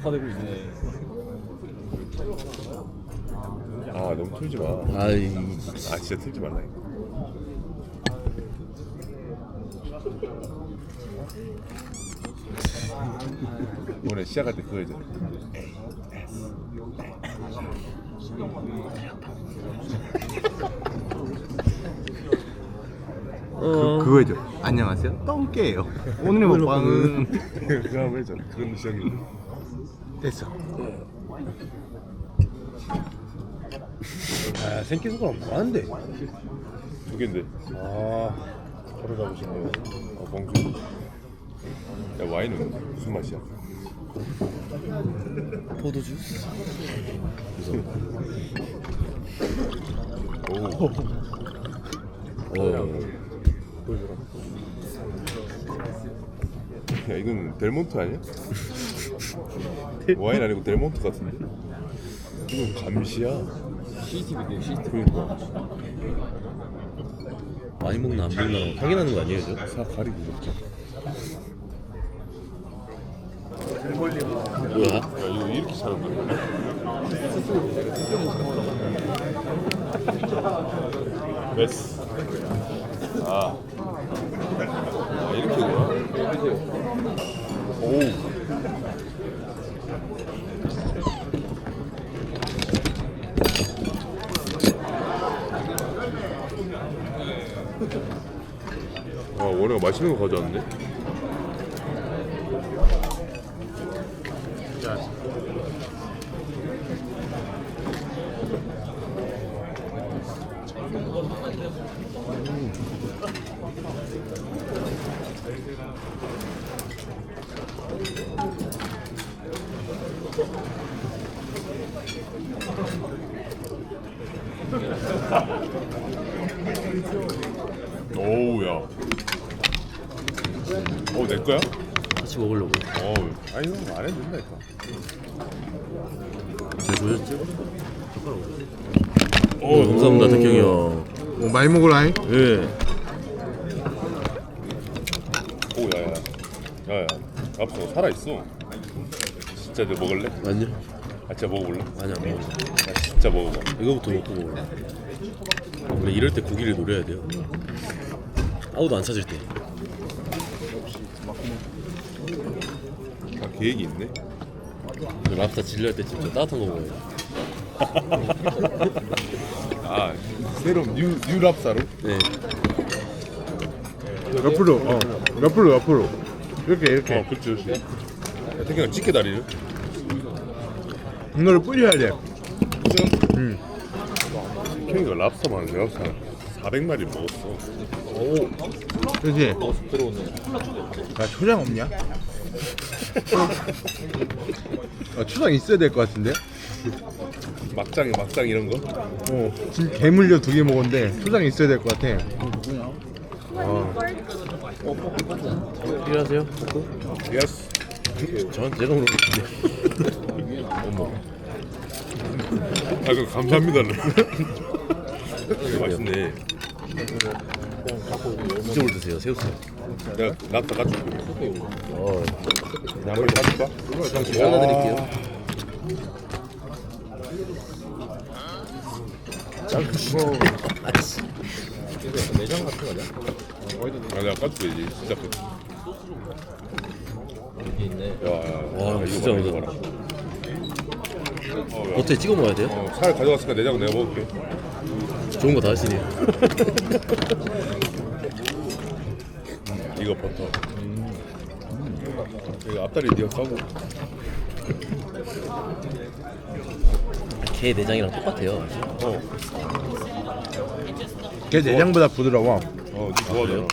녹화되고 있네. 아 너무 틀지 마. 아이 아 진짜 틀지 말라. 이번에 시작할 때 그거 했잖아. 어. 그, 그거죠. 안녕하세요. 똥개예요. 오늘의 먹방은 그거 했잖아. 그런 시작이. 됐어. 아 생기수가 많은데 두 개인데. 아 바로 잡으시네요 아 봉주. 야 와인은 무슨 맛이야? 포도주스 오. 어야 이건 델몬트 아니야? 와인 아니고 델몬트 같은데? 이건 감시야. CCTV인데 CCTV. 그러니까 많이 먹나 안 먹나 확인하는 거 아니에요 저? 사 가리고 먹자. 뭐야? 야 이거 이렇게 사는 거야? 됐어. 아. 아 이렇게 구나. 오. 아 원래가 맛있는 거 가져왔네. 오우 야. 어, 내 거야? 같이 먹으려고 어, 아니 이거 안 해도 된다니까. 잘 보셨죠? 오 감사합니다 태경이 형뭐 많이 먹으라잉. 예. 오, 야 야. 야 야. 앞서 살아 있어. 진짜 너 먹을래? 아니요 아, 진짜 먹어볼래? 아니 안 먹어 아, 진짜 먹어봐. 이거부터 먹고 먹을래 원래 이럴 때 고기를 노려야 돼요 아무도 안 찾을 때 아, 계획이 있네. 그 랍스타 질릴 때 진짜 따뜻한 거 먹어요 아, 새로운 뉴, 뉴 랍사로? 네 옆으로, 어, 옆으로, 옆으로. 이렇게, 이렇게. 어, 그렇지, 그렇지. 야, 태경아, 찌개 다리를? 이거를 뿌려야 돼. 응. 태경이가 랍스타만 내가 한 400마리 먹었어. 오. 그렇지. 들어오네. 나 초장 없냐? 아, 초장 있어야 될 것 같은데? 막장, 막장 이런 거? 어, 지금 게물려 두 개 먹었는데 초장 있어야 될 것 같아. 어. 필요하세요? 예스. 전 제가 먹는데 어머. 아, 그 감사합니다를. 이거 맛있네. 이쪽으로 드세요 새우살 내가 랍스타 까줄게. 어 나물 까줄까? 잘라드릴게요 아니야? 아, 내가 까줄게, 이제. 진짜 그. 야, 야, 야. 와, 진짜 봐라. 봐라. 어, 야. 어떻게 찍어 먹어야 돼요? 어, 살 가져갔으니까 내장 내가 먹을게. 좋은 거 다 하시네요 이거 버터. 이거 앞다리 네가 까고. 게 내장이랑 똑같아요 어, 걔 내장보다 부드러워. 어, 니 좋아하잖아.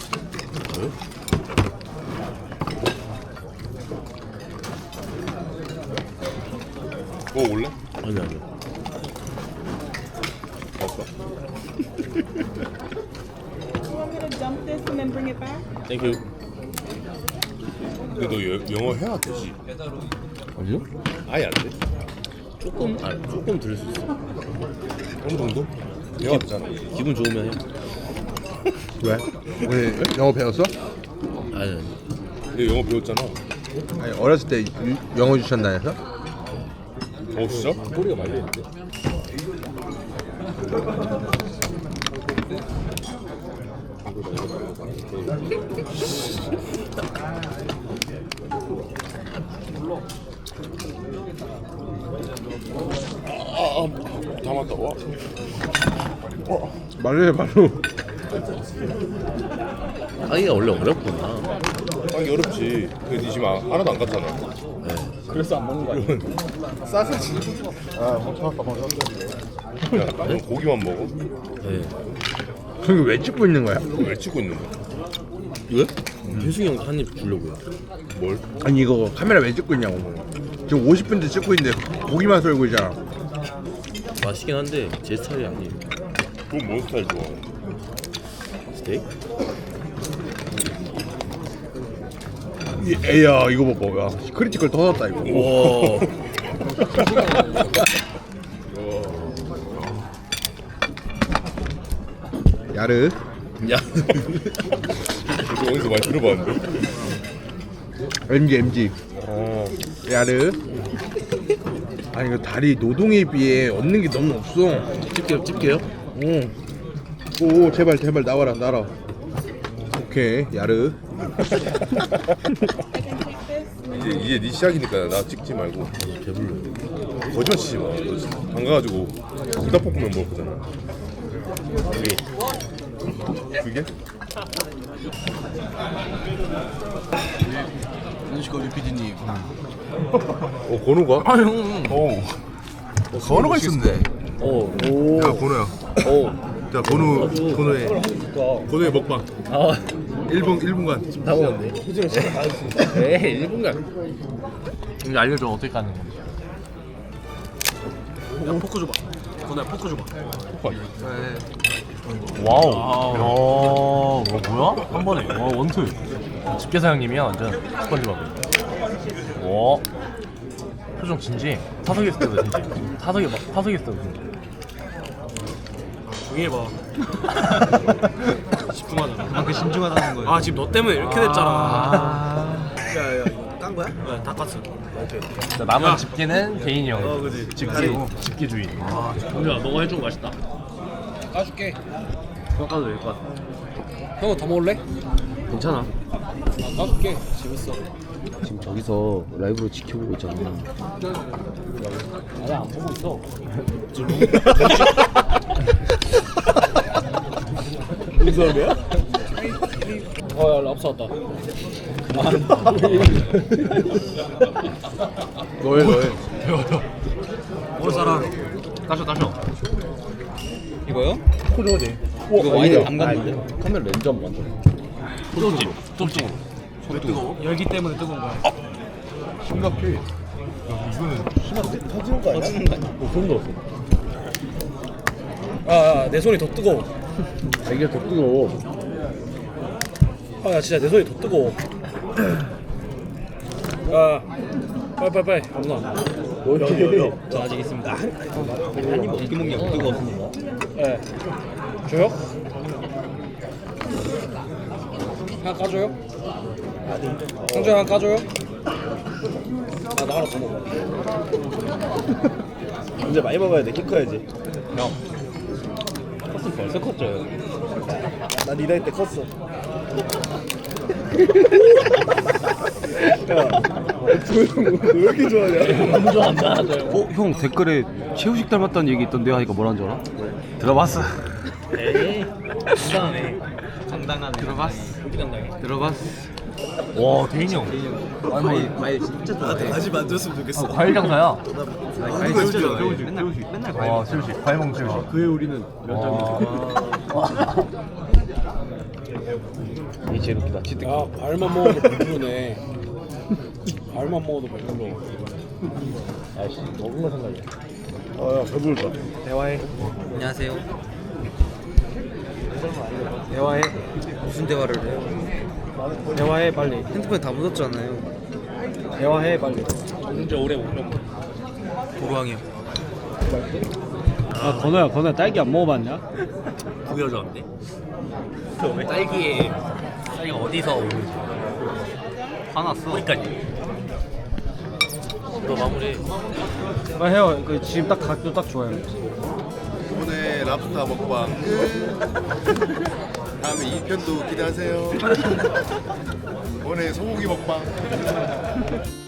그거 올래? 땡큐 근데 너 여- 영어 해야 되지? 아니요? 아예 안 돼? 조금 아 조금 들을 수 있어 어느 정도? 영어 되잖아. 기분 좋으면 해요 왜? 오늘 영어 배웠어? 아니 아니 너 영어 배웠잖아. 아니, 어렸을 때 유- 영어 주셨나 해서? 오 진짜? 꼬리가 말려있는데 다 맞다 와 말해 바로. 하기가 원래 어렵구나. 하기 어렵지 근데 니 지금 아- 하나도 안 갔잖아 그래서 안 먹는 거 아니야? 싸가지 야넌 고기만 먹어? 네. 그게 왜 찍고 있는 거야? 왜 찍고 있는 거야? 왜? 혜승이 형 한입 주려고요. 뭘? 아니 이거 카메라 왜 찍고 있냐고. 지금 50분째 찍고 있는데 고기만 썰고 있잖아. 맛있긴 한데 제 스타일이 아니에요. 그건 뭔 스타일 좋아? 스테이크? 이- 에야 이거 봐봐. 야, 크리티컬 터졌다 이거. 와. 야르. 야. 이거 어디서 많이 들어봤는데? MG MG. 어 야르. 아니 이거 다리 노동에 비해 얻는 게 너무 없어. 집게요, 집게요? 응. 오 제발 제발 나와라 나라. 오케이 야르. 이제 이제 네 시작이니까 나 찍지 말고 배불러요. 거짓말 치지 마. 너 진짜 안 가가지고 불닭볶음면 먹을 거잖아. 두 개? 눈시거리 PD님. 어 건우가? 아 형. 어. 건우가 있었네. 어. 야 건우야. 어. 자 건우 건우의 건우의 먹방. 아. 1분 1분간. 다 먹었네. 에이 1분간. 이거 알려줘 어떻게 가는 건지. 야 포크 줘봐. 건우야 포크 줘봐. 와우. 야, 와 뭐야? 한 번에. 와 원투. 집게 사장님이야 완전 스펀지밥. 와. 표정 진지. 타석에 있을 때도 진지. 타석에 막 타석에 있을 때도 진지. 조용히 해봐. 집중하잖아. 그만큼 신중하다는 거야. 아 지금 너 때문에 이렇게 됐잖아. 야 야 이거 깐 거야? 네, 다 깠어. 오케이. 자, 남은 집게는 개인이 형. 어, 그지. 집게 집게주의. 아, 정준아 너가 해준 거 맛있다. 까줄게. 형 까도 될 것 같아. 형은 더 먹을래? 괜찮아. 까줄게. 재밌어. 지금 저기서 라이브로 지켜보고 있잖아. 아니 안 보고 있어. 어야 랍스 왔다. 너해 너해. 먹을 사람. 따셔 따셔. 이거요? 코조지. 이거 와인 안 갔는데? 카메라 렌즈 한번 만져 톱집 톱집. 열기 때문에 뜨거운 거야. 심각해. 터지는 거 아니야? 소름 돋았어. 아, 내 손이 더 뜨거워. 아, 이게 더 뜨거워. 아, 야, 진짜 내 손이 더 뜨거워. 아, 빨리 빨리 빨리. 아 무나. 저 아직 있습니다. 한입 어떻게 먹냐? 뜨거웠습니다. 네. 줘요? 하나 까줘요? 상주 하나 까줘요? 아, 나 하나 더 먹어. 이제 많이 먹어야 돼. 키 커야지. 형. 컸으면 벌써 컸죠. 난 이다이 때 컸어. 왜 이렇게 좋아하냐? 너무 좋아한다. 어, 형 댓글에 최우식 닮았다는 얘기 있던데 하니까 뭐라는 줄 알아? 들어봤어. 에이. 당당하네. 당당하네. 들어봤어. 당당해. 들어봤어. 와 대인이 형. 과일, 과일 진짜 좋아해. 다시 만들었으면 좋겠어. 아, 과일 장사야. 과일 진짜 좋아해. 맨날 맨날 과일. 와 실식. 과일 먹는. 그의 우리는 이 제일 웃기다. 야, 과일만 먹어도 배부르네. 과일만 먹어도 배불러. 아씨 먹은 거 생각해. 아, 배부르다. 대화해. 안녕하세요. 대화해. 무슨 대화를 해요? 대화해 빨리. 핸드폰 다 묻었잖아요. 대화해 빨리. 언제 오래 오면 도루왕이요. 아 건호야 건호야 딸기 안 먹어봤냐? 그게 여자인데. 딸기에 딸기가 어디서 오는지. 화났어. 그러니까 너 마무리. 빨리 해요. 그 지금 딱 각도 딱 좋아요. 오늘 랍스타 먹방 끝. 다음에 2편도 기대하세요. 오늘 소고기 먹방.